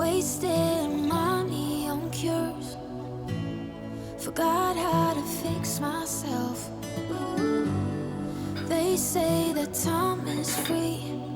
Wasting money on cures. Forgot how to fix myself. They say that time is free.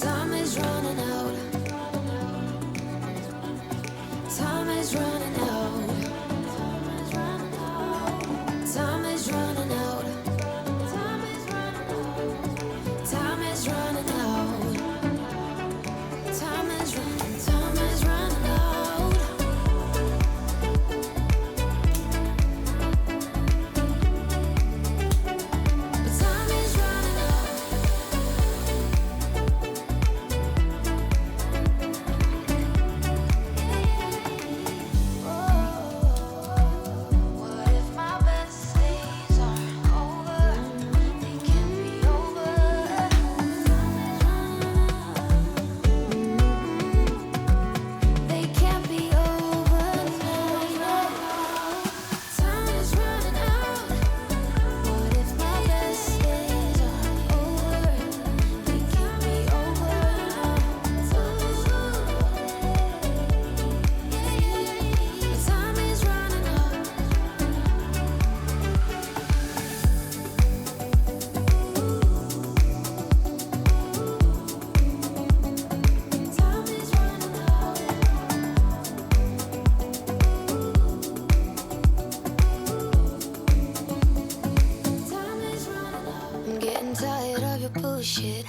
time is running out. shit.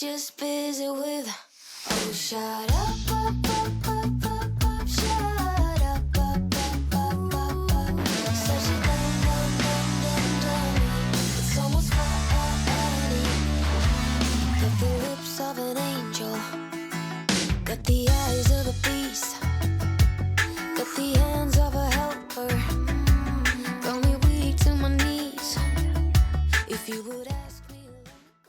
just busy with, oh, shut up, up, up, up, up, up, shut up, up, up, up, up, up. Such a dumb, dumb, dumb, dumb, dumb. It's almost funny. Got the lips of an angel, got the eyes of a beast, got the hands of a helper. Got me weak to my knees. If you would.